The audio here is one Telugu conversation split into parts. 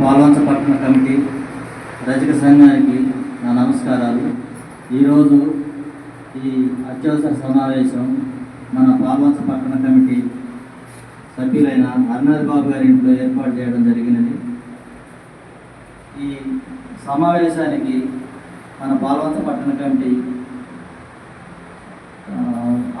పాల్వంచ పట్టణ కమిటీ రజక సంఘానికి నా నమస్కారాలు. ఈరోజు ఈ అత్యవసర సమావేశం మన పాల్వంచ పట్టణ కమిటీ సభ్యులైన అర్నాథ్ బాబు గారి ఇంట్లో ఏర్పాటు చేయడం జరిగినది. ఈ సమావేశానికి మన పాల్వంచ పట్టణ కమిటీ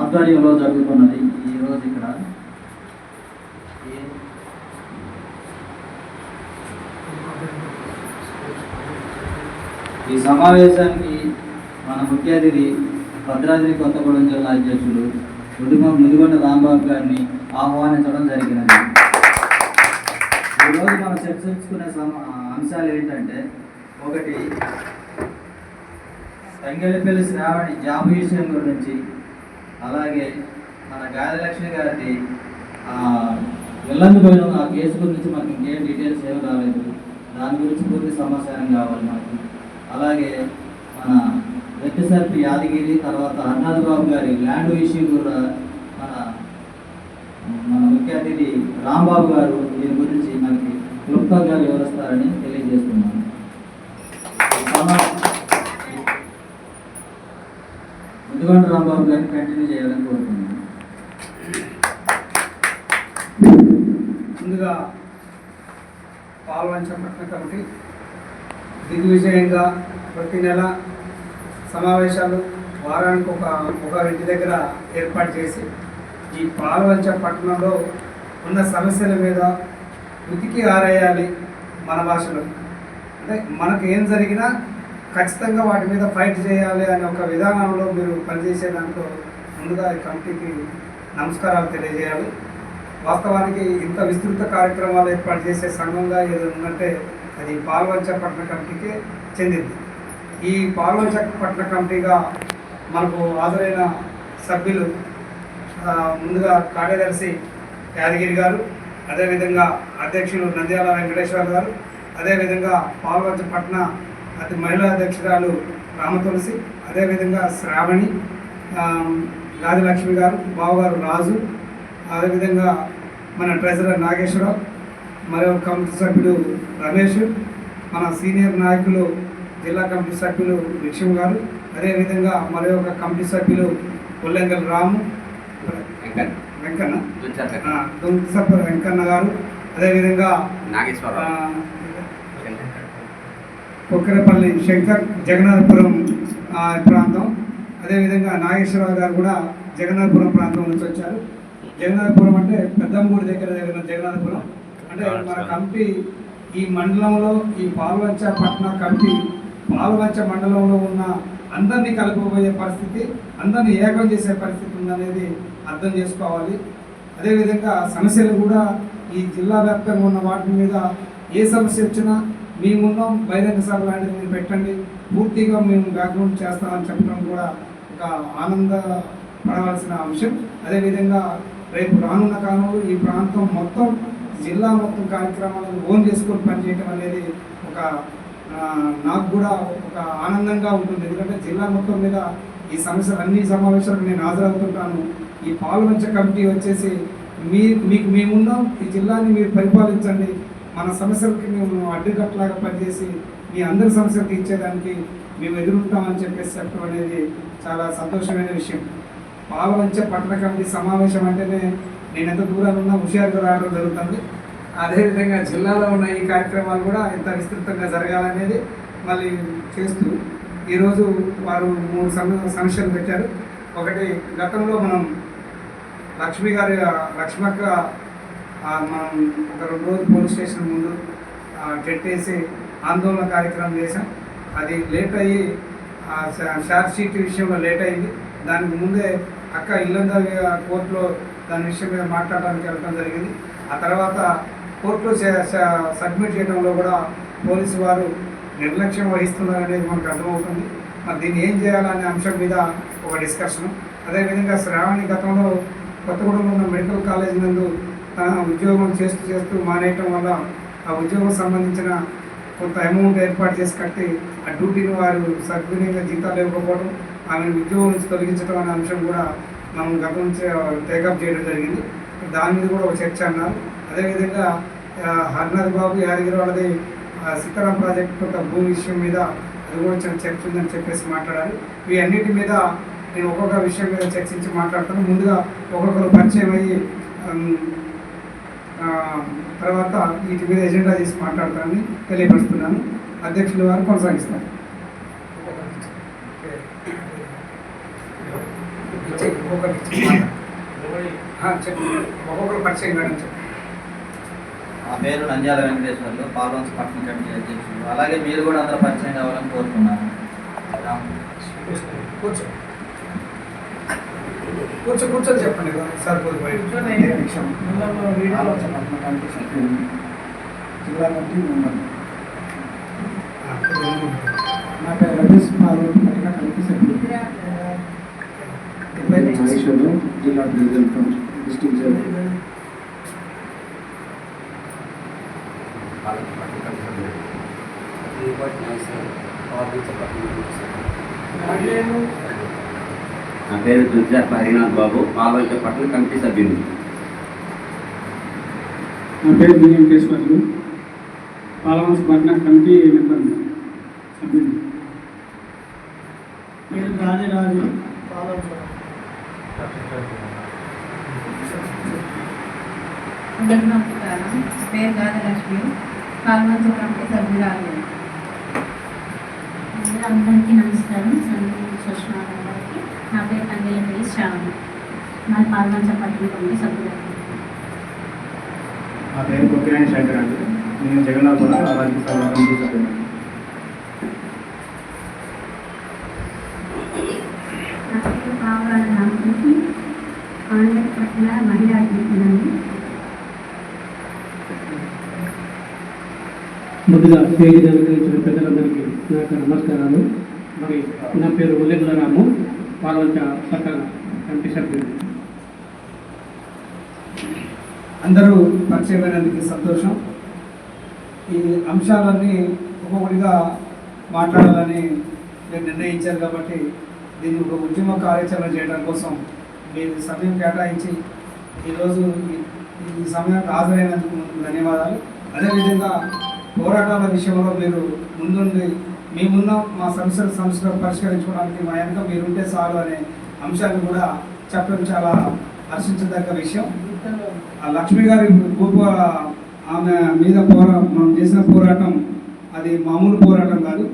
ఆధ్వర్యంలో జరుగుతున్నది. ఈరోజు ఇక్కడ ఈ ఈ సమావేశానికి మన ముఖ్య అతిథి భద్రాద్రి కొత్తగూడెం జిల్లా అధ్యక్షులు ముదిగొండ ముదిగొండ రాంబాబు గారిని ఆహ్వానించడం జరిగినది. ఈరోజు మనం చర్చించుకునే అంశాలు ఏంటంటే ఒకటి తంగెలపల్లి శ్రావణి జాబ్ విషయం గురించి అలాగే మన గాయలక్ష్మి గారిది ఆ, పోయిన ఆ కేసు గురించి మనకి ఇంకేం డీటెయిల్స్ ఏమి రాలేదు. దాని గురించి పూర్తి సమాచారం కావాలి మనకి. అలాగే మన రెడ్డిసర్పి యాదగిరి తర్వాత హర్నాథ్ బాబు గారి ల్యాండ్ ఇష్యూ కూడా మన మన ముఖ్య అతిథి రాంబాబు గారు దీని గురించి మనకి క్లుప్తంగా వివరిస్తారని తెలియజేస్తున్నాను. సమ- రాంబాబు గారిని కంటిన్యూ చేయాలని కోరుతున్నాను ముందుగా పాల్వంచ పట్టణ కమిటీ దిగ్విజయంగా ప్రతి నెల సమావేశాలు వారానికి ఒక ఒక ఇంటి దగ్గర ఏర్పాటు చేసి ఈ పాల్వంచ పట్టణంలో ఉన్న సమస్యల మీద ఉతికి ఆరేయాలి మన భాషలో. అంటే మనకు ఏం జరిగినా ఖచ్చితంగా వాటి మీద ఫైట్ చేయాలి అనే ఒక విధానంలో మీరు పనిచేసే దాంట్లో ముందుగా ఈ కమిటీకి నమస్కారాలు తెలియజేయాలి. వాస్తవానికి ఇంత విస్తృత కార్యక్రమాలు ఏర్పాటు చేసే సంఘంగా ఏదో ఉందంటే అది పాల్వంచపట్న కమిటీకి కమిటీకే చెందింది. ఈ పాల్వంచపట్న కమిటీగా మనకు హాజరైన సభ్యులు ముందుగా కార్యదర్శి యాదగిరి గారు అదేవిధంగా అధ్యక్షులు నంద్యాల వెంకటేశ్వర గారు అదేవిధంగా పాల్వంచపట్న అతి మహిళా అధ్యక్షురాలు రామతులసి అదేవిధంగా శ్రావణి ఆ, గారు బావగారు రాజు అదేవిధంగా మన ట్రెజరర్ నాగేశ్వరరావు మరో కమిటీ సభ్యుడు రమేష్ మన సీనియర్ నాయకులు జిల్లా కమిటీ సభ్యులు విక్షం గారు అదేవిధంగా మరో ఒక కమిటీ సభ్యులు కొల్లెంగల్ రాము వెంకన్న. దుంసప్ప వెంకన్న గారు అదేవిధంగా కొక్కరపల్లి శంకర్ జగన్నాథపురం ప్రాంతం. అదేవిధంగా నాగేశ్వరరావు గారు కూడా జగన్నాథపురం ప్రాంతం నుంచి వచ్చారు. జగన్నాథపురం అంటే పెద్దంగూడి దగ్గర దగ్గర జగన్నాథపురం. అంటే మన కమిటీ ఈ మండలంలో ఈ పాల్వంచ పట్టణ కమిటీ పాల్వంచ మండలంలో ఉన్న అందరినీ కలుపుకోబోయే పరిస్థితి అందరినీ ఏకం చేసే పరిస్థితి ఉందనేది అర్థం చేసుకోవాలి. అదేవిధంగా సమస్యలు కూడా ఈ జిల్లా వ్యాప్తంగా ఉన్న వాటి మీద ఏ సమస్య వచ్చినా మేమున్నాం బహిరంగ సభ లాంటిది మీరు పెట్టండి. పూర్తిగా మేము బ్యాక్గ్రౌండ్ చేస్తామని చెప్పడం కూడా ఒక ఆనంద పడవలసిన అంశం. అదేవిధంగా రేపు రానున్న కాలంలో ఈ ప్రాంతం మొత్తం జిల్లా మొత్తం కార్యక్రమాలను ఓన్ చేసుకొని పనిచేయడం అనేది ఒక నాకు కూడా ఒక ఆనందంగా ఉంటుంది. ఎందుకంటే జిల్లా మొత్తం మీద ఈ సమస్యలు అన్ని సమావేశాలకు నేను హాజరవుతుంటాను. ఈ పాల్వంచ కమిటీ వచ్చేసి మీ మీకు మేమున్నాం ఈ జిల్లాని మీరు పరిపాలించండి. మన సమస్యలకి మేము అడ్డుకట్లాగా పనిచేసి మీ అందరి సమస్యలు తీర్చేదానికి మేము ఎదురుంటామని చెప్పేసి చెప్పడం అనేది చాలా సంతోషమైన విషయం. పాలవంచ పట్టణ కమిటీ సమావేశం అంటేనే నేను ఎంత దూరాన్ని ఉన్నా హుషారుగా రావడం జరుగుతుంది. అదేవిధంగా జిల్లాలో ఉన్న ఈ కార్యక్రమాలు కూడా ఇంత విస్తృతంగా జరగాలనేది మళ్ళీ చేస్తూ ఈరోజు వారు మూడు సమ సమస్యలు పెట్టారు. ఒకటి గతంలో మనం లక్ష్మి గారి లక్ష్మక్క మనం ఒక రెండు రోజులు పోలీస్ స్టేషన్ ముందు టెట్టేసి ఆందోళన కార్యక్రమం చేశాం. అది లేట్ అయ్యి ఆ, షార్ట్ షీట్ విషయంలో లేట్ అయింది. దానికి ముందే అక్క ఇల్లందా కోర్టులో దాని విషయం మీద మాట్లాడడానికి వెళ్ళడం జరిగింది. ఆ తర్వాత కోర్టులో సబ్మిట్ చేయడంలో కూడా పోలీసు వారు నిర్లక్ష్యం వహిస్తున్నారు అనేది మనకు అర్థమవుతుంది. మరి దీన్ని ఏం చేయాలనే అంశం మీద ఒక డిస్కషన్. అదేవిధంగా శ్రావణి గతంలో కొత్తగూడెంలో ఉన్న మెడికల్ కాలేజ్ నందు తన ఉద్యోగం చేస్తూ చేస్తూ మానేయటం వల్ల ఆ ఉద్యోగం సంబంధించిన కొంత అమౌంట్ ఏర్పాటు చేసి కట్టి ఆ డ్యూటీని వారు సద్వినియోగ జీతాలు ఇవ్వకపోవడం ఆమెను ఉద్యోగం నుంచి తొలగించడం అనే అంశం కూడా మనం గతం నుంచి టేకప్ చేయడం జరిగింది. దాని మీద కూడా ఒక చర్చ అన్నారు. అదేవిధంగా హరినాథ్ బాబు యాదగిరి వాళ్ళది సీతారాం ప్రాజెక్ట్ కొంత భూమి విషయం మీద అది కూడా చర్చ ఉందని చెప్పేసి మాట్లాడారు. ఈ అన్నిటి మీద నేను ఒక్కొక్క విషయం మీద చర్చించి మాట్లాడతాను. ముందుగా ఒక్కొక్కరు పరిచయం అయ్యి తర్వాత వీటి మీద ఎజెండా తీసి మాట్లాడతానని తెలియపరుస్తున్నాను. అధ్యక్షులు వారు కొనసాగిస్తారు. ఆ, చెప్పు ఒక్కొక్కరు పరిచయం మేడం చెప్పు నా పేరు నంద్యాల వెంకటేశ్వర్లు పాల్వంచ పట్టణ కమిటీ అధ్యక్షులు. అలాగే మీరు కూడా అందరూ పరిచయం కావాలని కోరుతున్నాను. కూర్చో. కూర్చో కూర్చొని చెప్పండి. సరిపోదు జిల్లా కమిటీ మెంబర్ నా పేరు రమేష్ కుమార్ పట్టిన నాగేశ్వరరావు జిల్లా డిస్ట్రిక్ట్ జైల్ నా పేరు దుర్జా హరినాథ్ బాబు. పాల్వంచ పట్టణ కమిటీ సభ్యులు. నా పేరు బి వెంకటేశ్వర్లు. పాలవంశ పట్న కమిటీ మెంబర్ సభ్యులు. నేను రాజరాజు అందరికీ నమస్కారం పేరు గాదలక్ష్మి పాల్వంచ సభ్యురాలు అందరికీ నమస్కారం సంగీత సుష్మా గారికి నా పేరు తంగేలపల్లి శ్రావణి నా పాల్వంచ పట్టణ కమిటీ నా పేరు కొక్కిరాణి శంకర్ అండి. నేను జగన్నాథపురం రాజ్యసభ కమిటీ సభ్యులు నా పేరు పావురాల రామకృష్ణ పట్టణ మహిళా అధ్యక్షులండి ముందుగా వేదిక అలంకరించిన పెద్దలందరికీ నా యొక్క నమస్కారాలు. మరి నా పేరు ఉల్లేఖల రాము పాల్వంచ పట్టణ కమిటీ సభ్యుడు. అందరూ పరిచయమైనందుకు సంతోషం. ఈ అంశాలన్నీ ఒక్కొక్కటిగా మాట్లాడాలని మీరు నిర్ణయించారు కాబట్టి దీన్ని ఒక ఉద్యమ కార్యాచరణ చేయడం కోసం మీరు సమయం కేటాయించి ఈరోజు ఈ- సమయానికి హాజరైనందుకు ధన్యవాదాలు. అదేవిధంగా పోరాటాల విషయంలో మీరు ముందుండి మేమున్న మా సమస్యల సమస్యలు పరిష్కరించుకోవడానికి మా వెనక మీరుంటే చాలు అనే అంశాన్ని కూడా చెప్పడం చాలా హర్షించదగ్గ విషయం. ఆ లక్ష్మి గారి గొప్ప ఆమె మీద పోరా మనం చేసిన పోరాటం అది మామూలు పోరాటం కాదు.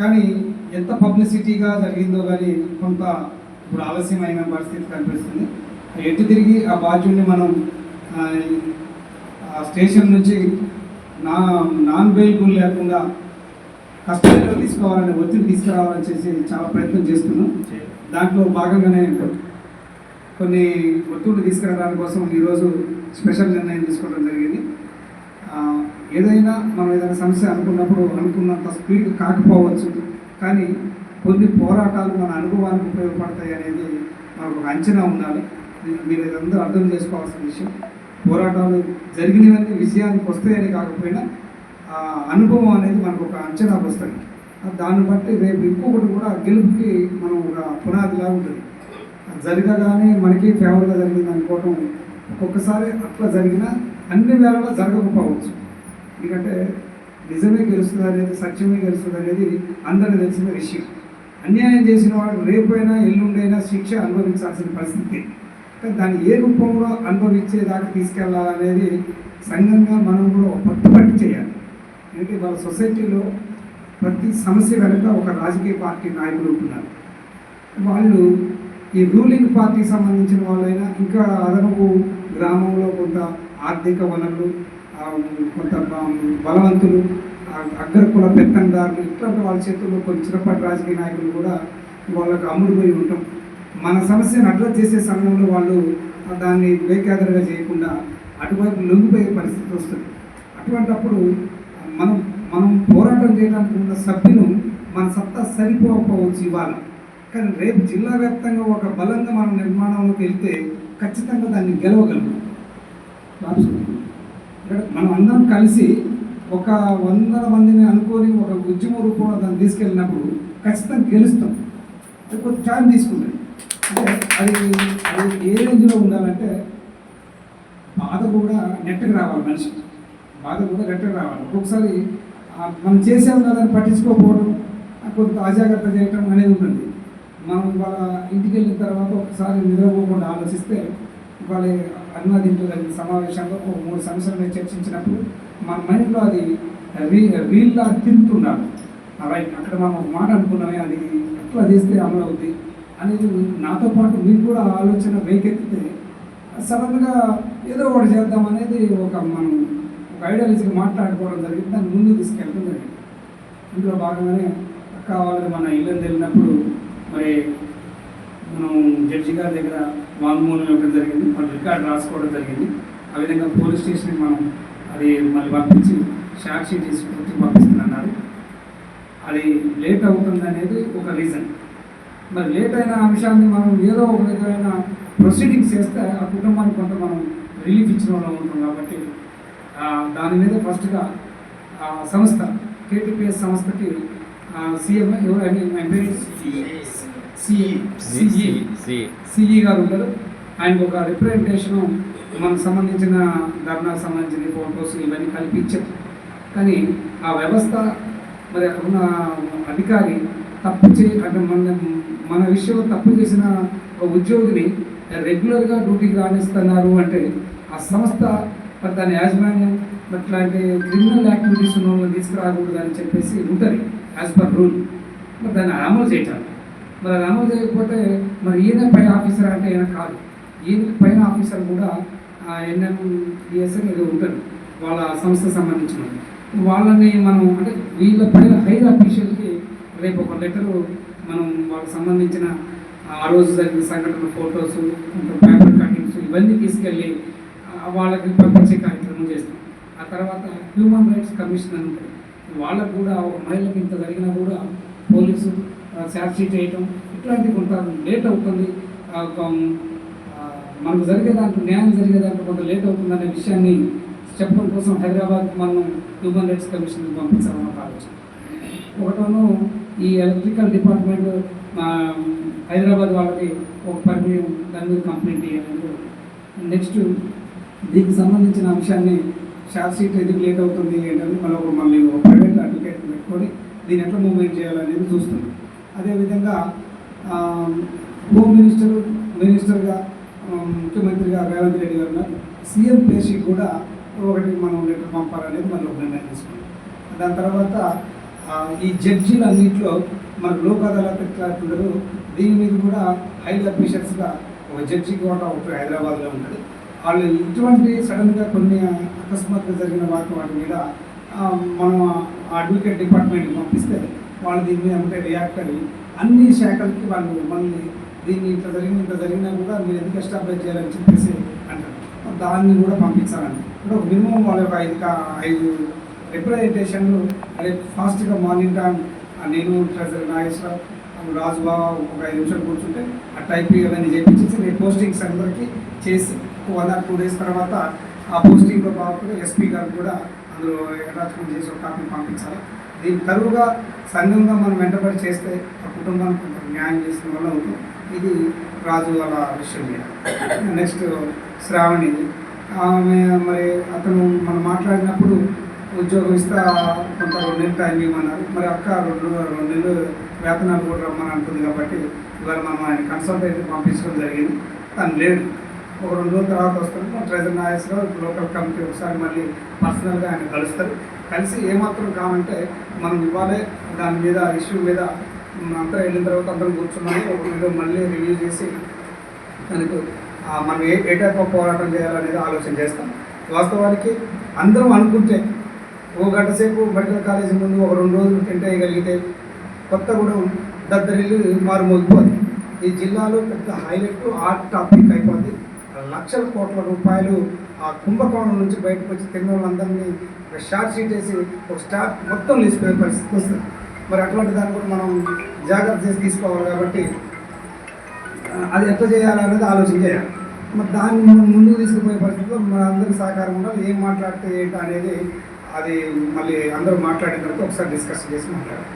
కానీ ఎంత పబ్లిసిటీగా జరిగిందో కానీ కొంత ఇప్పుడు ఆలస్యమైన పరిస్థితి కనిపిస్తుంది. ఎటు తిరిగి ఆ బాధ్యుడిని మనం స్టేషన్ నుంచి నా నాన్ వెహికల్ లేకుండా కస్టడీలో తీసుకోవాలని ఒత్తిడి తీసుకురావాలని చేసి చాలా ప్రయత్నం చేస్తున్నాం. దాంట్లో భాగంగానే కొన్ని ఒత్తిడి తీసుకురావడానికి కోసం ఈరోజు స్పెషల్ నిర్ణయం తీసుకోవడం జరిగింది. ఏదైనా మనం ఏదైనా సమస్య అనుకున్నప్పుడు అనుకున్నంత స్పీడ్ కాకపోవచ్చు. కానీ కొన్ని పోరాటాలు మన అనుభవానికి ఉపయోగపడతాయి అనేది మనకు ఒక అంచనా ఉండాలి. మీరు ఇదంతా అర్థం చేసుకోవాల్సిన విషయం. పోరాటాలు జరిగినవన్నీ విజయానికి వస్తాయని కాకపోయినా ఆ అనుభవం అనేది మనకు ఒక అంచనాకు వస్తుంది దాన్ని బట్టి రేపు ఇంకొకటి కూడా గెలుపుకి మనం ఒక పునాదిలా ఉంటుంది. జరగగానే మనకి ఫేవర్గా జరిగింది అనుకోవటం ఒక్కొక్కసారి అట్లా జరిగినా అన్ని వేళలా జరగకపోవచ్చు. ఎందుకంటే నిజమే గెలుస్తుంది అనేది సత్యమే గెలుస్తుంది అనేది అందరికీ తెలిసిన విషయం. అన్యాయం చేసిన వాడు రేపైనా ఎల్లుండైనా శిక్ష అనుభవించాల్సిన పరిస్థితి. కానీ దాన్ని ఏ రూపంలో అనుభవించేదాకా తీసుకెళ్ళాలనేది సంఘంగా మనం కూడా ఒక పట్టుబట్టి చేయాలి. ఎందుకంటే వాళ్ళ సొసైటీలో ప్రతి సమస్య వెనుక ఒక రాజకీయ పార్టీ నాయకులు ఉంటున్నారు. వాళ్ళు ఈ రూలింగ్ పార్టీకి సంబంధించిన వాళ్ళైనా ఇంకా అదనపు గ్రామంలో కొంత ఆర్థిక వనరులు కొంత బలవంతులు అగ్రకుల పెత్తందారులు ఇట్లాంటి వాళ్ళ చేతుల్లో కొన్ని చిరపాటి రాజకీయ నాయకులు కూడా వాళ్ళకు అమ్ముడుపోయి ఉంటాం. మన సమస్యను అడ్రస్ చేసే సమయంలో వాళ్ళు దాన్ని వేకాదరగా చేయకుండా అటువైపు లొంగిపోయే పరిస్థితి వస్తుంది. అటువంటప్పుడు మనం మనం పోరాటం చేయడానికి ఉన్న సభ్యులు మన సత్తా సరిపోకపోవచ్చు ఇవాళ. కానీ రేపు జిల్లా వ్యాప్తంగా ఒక బలంగా మనం నిర్మాణంలోకి వెళ్తే ఖచ్చితంగా దాన్ని గెలవగలం. మనం అందరం కలిసి ఒక వందల మందిని అనుకొని ఒక ఉద్యమ రూపంలో దాన్ని తీసుకెళ్ళినప్పుడు ఖచ్చితంగా గెలుస్తాం. కొంచెం టైం తీసుకుంటుంది అంటే అది అది ఏ రేంజ్లో ఉండాలంటే బాధ కూడా నెట్కి రావాలి మనిషి. బాధ కూడా నెట్కి రావాలి. ఒక్కొక్కసారి మనం చేసాం కదా అని పట్టించుకోకపోవడం కొంత అజాగ్రత్త చేయటం అనేది ఉంటుంది. మనం వాళ్ళ ఇంటికి వెళ్ళిన తర్వాత ఒకసారి నిద్రపోకుండా ఆలోచిస్తే వాళ్ళ అనువాదించు జరిగిన సమావేశంలో ఒక మూడు సంవత్సరాలు చర్చించినప్పుడు మన మైండ్లో అది రీ రీల్లా తిరుగుతుండాలి రైట్ అక్కడ మనం ఒక మాట అనుకున్నామే అది ఎట్లా చేస్తే అమలు అవుద్ది అనేది నాతో పాటు మీకు కూడా ఆ ఆలోచన వేకెత్తితే సడన్గా ఏదో ఒకటి చేద్దాం అనేది ఒక మనం ఒక ఐడియాలజీగా మాట్లాడుకోవడం జరిగింది. దాన్ని ముందు తీసుకెళ్ళడం జరిగింది. ఇందులో భాగంగానే అక్క వాళ్ళు మన ఇల్లు వెళ్ళినప్పుడు మరి మనం జడ్జి గారి దగ్గర వాంగ్మూలం ఇవ్వడం జరిగింది. మన రికార్డు రాసుకోవడం జరిగింది. ఆ విధంగా పోలీస్ స్టేషన్కి మనం అది మళ్ళీ పంపించి సాక్షి తీసుకొచ్చి పంపిస్తున్నారు అది లేట్ అవుతుంది అనేది ఒక రీజన్ మరి లేట్ అయిన అంశాన్ని మనం ఏదో ఒక విధమైన ప్రొసీడింగ్స్ చేస్తే ఆ కుటుంబానికి కొంత మనం రిలీఫ్ ఇచ్చిన వాళ్ళం ఉంటాం కాబట్టి దాని మీద ఫస్ట్గా ఆ సంస్థ కేటీపీఎస్ సంస్థకి సీఎం ఎవరు? I mean CE CE CE గారు ఉంటారు. ఆయనకు ఒక రిప్రజెంటేషన్ మనకు సంబంధించిన ధర్నాకు సంబంధించిన ఫోటోస్ ఇవన్నీ కల్పించారు కానీ ఆ వ్యవస్థ మరి అక్కడ ఉన్న అధికారి తప్పు చే అంటే మన మన విషయంలో తప్పు చేసిన ఒక ఉద్యోగిని రెగ్యులర్గా డ్యూటీకి రాణిస్తున్నారు అంటే ఆ సంస్థ మరి దాని యాజమాన్యం అట్లాంటి ఇట్లాంటి క్రిమినల్ యాక్టివిటీస్ ఉన్న వాళ్ళని తీసుకురాకూడదు అని చెప్పేసి ఉంటుంది యాజ్ పర్ రూల్ మరి దాన్ని అమలు చేయటం. మరి అది అమలు చేయకపోతే మరి ఈయన పై ఆఫీసర్ అంటే ఈయన కాదు. ఈయన పైన ఆఫీసర్ కూడా ఎన్ఎండిఎస్ ఏదో ఉంటుంది వాళ్ళ సంస్థ సంబంధించిన వాళ్ళని మనం అంటే వీళ్ళ పైన హైర్ అఫీషియల్కి రేపు ఒక లెటరు మనం వాళ్ళకి సంబంధించిన ఆ రోజు జరిగిన సంఘటన ఫొటోస్ పేపర్ కటింగ్స్ ఇవన్నీ తీసుకెళ్ళి వాళ్ళకి పంపించే కార్యక్రమం చేస్తాం. ఆ తర్వాత హ్యూమన్ రైట్స్ కమిషన్ అని ఉంటుంది. వాళ్ళకు కూడా ఒక మహిళకి ఇంత జరిగినా కూడా పోలీసు ఛార్జ్ షీట్ వేయటం ఇట్లాంటివి కొంత లేట్ అవుతుంది. ఒక, మనకు జరిగే దాంట్లో న్యాయం జరిగే దాంట్లో కొంత లేట్ అవుతుందనే విషయాన్ని చెప్పడం కోసం హైదరాబాద్ మనం హ్యూమన్ రైట్స్ కమిషన్ పంపించాలని ఆలోచన. ఒకటోను ఈ ఎలక్ట్రికల్ డిపార్ట్మెంట్ హైదరాబాద్ వాళ్ళకి ఒక పర్మిట్ దాని మీద కంప్లైంట్ చేయాలి నెక్స్ట్ దీనికి సంబంధించిన అంశాన్ని షార్ట్ షీట్ ఎందుకు లేట్ అవుతుంది ఏంటని మనం ఒక మళ్ళీ ఒక ప్రైవేట్ అడ్వకేట్ పెట్టుకొని దీన్ని ఎట్లా మూవ్మెంట్ చేయాలనేది చూస్తున్నాం. అదేవిధంగా హోమ్ మినిస్టర్ మినిస్టర్గా ముఖ్యమంత్రిగా రేవంత్ రెడ్డి గారు ఉన్నారు. సీఎం పేషికి కూడా ఒకటి మనం లెటర్ పంపాలనేది మనం నిర్ణయం తీసుకున్నాం. దాని తర్వాత ఈ జడ్జీలు అన్నింటిలో మన లోక్ అదాలత్ ఎట్లా దీని మీద కూడా హై అఫీషియల్స్గా ఒక జడ్జి కూడా ఒకటి హైదరాబాద్లో ఉంటుంది వాళ్ళు ఇటువంటి సడన్గా కొన్ని అకస్మాత్తుగా జరిగిన వాటి వాటి మీద మనం అడ్వకేట్ డిపార్ట్మెంట్కి పంపిస్తే వాళ్ళు దీని మీద అంటే రియాక్ట్ అయ్యి అన్ని శాఖలకి వాళ్ళు మళ్ళీ దీన్ని ఇంత జరిగిన ఇంత జరిగినా కూడా మీరు ఎందుకు ఎస్టాబ్లిష్ చేయాలని చెప్పేసి అంటారు. దాన్ని కూడా పంపించాలండి. అంటే ఒక మినిమం వాళ్ళ యొక్క ఐదు ఐదు రిప్రజెంటేషన్లు అదే ఫాస్ట్గా మార్నింగ్ టైం నేను ట్రెజర్ నాగేశ్వరరావు రాజు బాబా ఒక ఐదు నిమిషాలు కూర్చుంటే ఆ టైప్ ఇవన్నీ చేయించేసి నేను పోస్టింగ్స్ అందరికీ చేసి వన్ ఆర్ టూ డేస్ తర్వాత ఆ పోస్టింగ్లో పాటు ఎస్పీ గారు కూడా అందులో అటాచ్మెంట్ చేసి ఒక కాపీ పంపించాలి. దీని తరువుగా సంఘంగా మనం వెంటబడి చేస్తే ఆ కుటుంబానికి కొంత న్యాయం చేసిన వల్ల అవుతుంది. ఇది రాజు వాళ్ళ విషయం మీద నెక్స్ట్ శ్రావణి. ఆమె మరి అతను మనం మాట్లాడినప్పుడు ఉద్యోగం ఇస్తా కొంత రెండు నెలలు టైం ఇవ్వమన్నారు. మరి అక్క రెండు రెండు నెలలు వేతనాలు కూడా రమ్మని అంటుంది కాబట్టి ఇవాళ మనం ఆయన కన్సల్ట్ అయితే పంపించడం జరిగింది. తను లేడు. ఒక రెండు రోజుల తర్వాత వస్తాను ట్రెజర్ నాయసరావు లోకల్ కమిటీ ఒకసారి మళ్ళీ పర్సనల్గా ఆయన కలుస్తారు. కలిసి ఏమాత్రం కావాలంటే మనం ఇవ్వాలి దాని మీద ఇష్యూ మీద అంతా వెళ్ళిన తర్వాత అందరం కూర్చున్నాము. ఒక వీడియో మళ్ళీ రివ్యూ చేసి మనకు మనం ఏ ఏ టైప్ ఆఫ్ పోరాటం చేయాలనేది ఆలోచన చేస్తాం. వాస్తవానికి అందరం అనుకుంటే ఓ గంట సేపు మెడికల్ కాలేజీ ముందు ఒక రెండు రోజులు టెంట్ వేయగలిగితే కొత్తగూడెం దద్దరిల్లు మారుమోగిపోతుంది ఈ జిల్లాలో పెద్ద హైలైట్ ఆర్ట్ టాపిక్ అయిపోతుంది లక్షల కోట్ల రూపాయలు ఆ కుంభకోణం నుంచి బయటకు వచ్చి తిన్న వాళ్ళందరినీ షార్ట్ షీట్ వేసి ఒక స్టాఫ్ మొత్తం లేచిపోయే పరిస్థితి వస్తుంది. మరి అటువంటి దాన్ని కూడా మనం జాగ్రత్త చేసి తీసుకోవాలి కాబట్టి అది ఎట్లా చేయాలనేది ఆలోచన చేయాలి. మరి దాన్ని మనం ముందుకు తీసుకుపోయే పరిస్థితిలో మన అందరి సహకారం ఉండాలి. ఏం మాట్లాడితే ఏంటి అనేది అది మళ్ళీ అందరూ మాట్లాడిన తర్వాత ఒకసారి డిస్కస్ చేసి మాట్లాడాలి.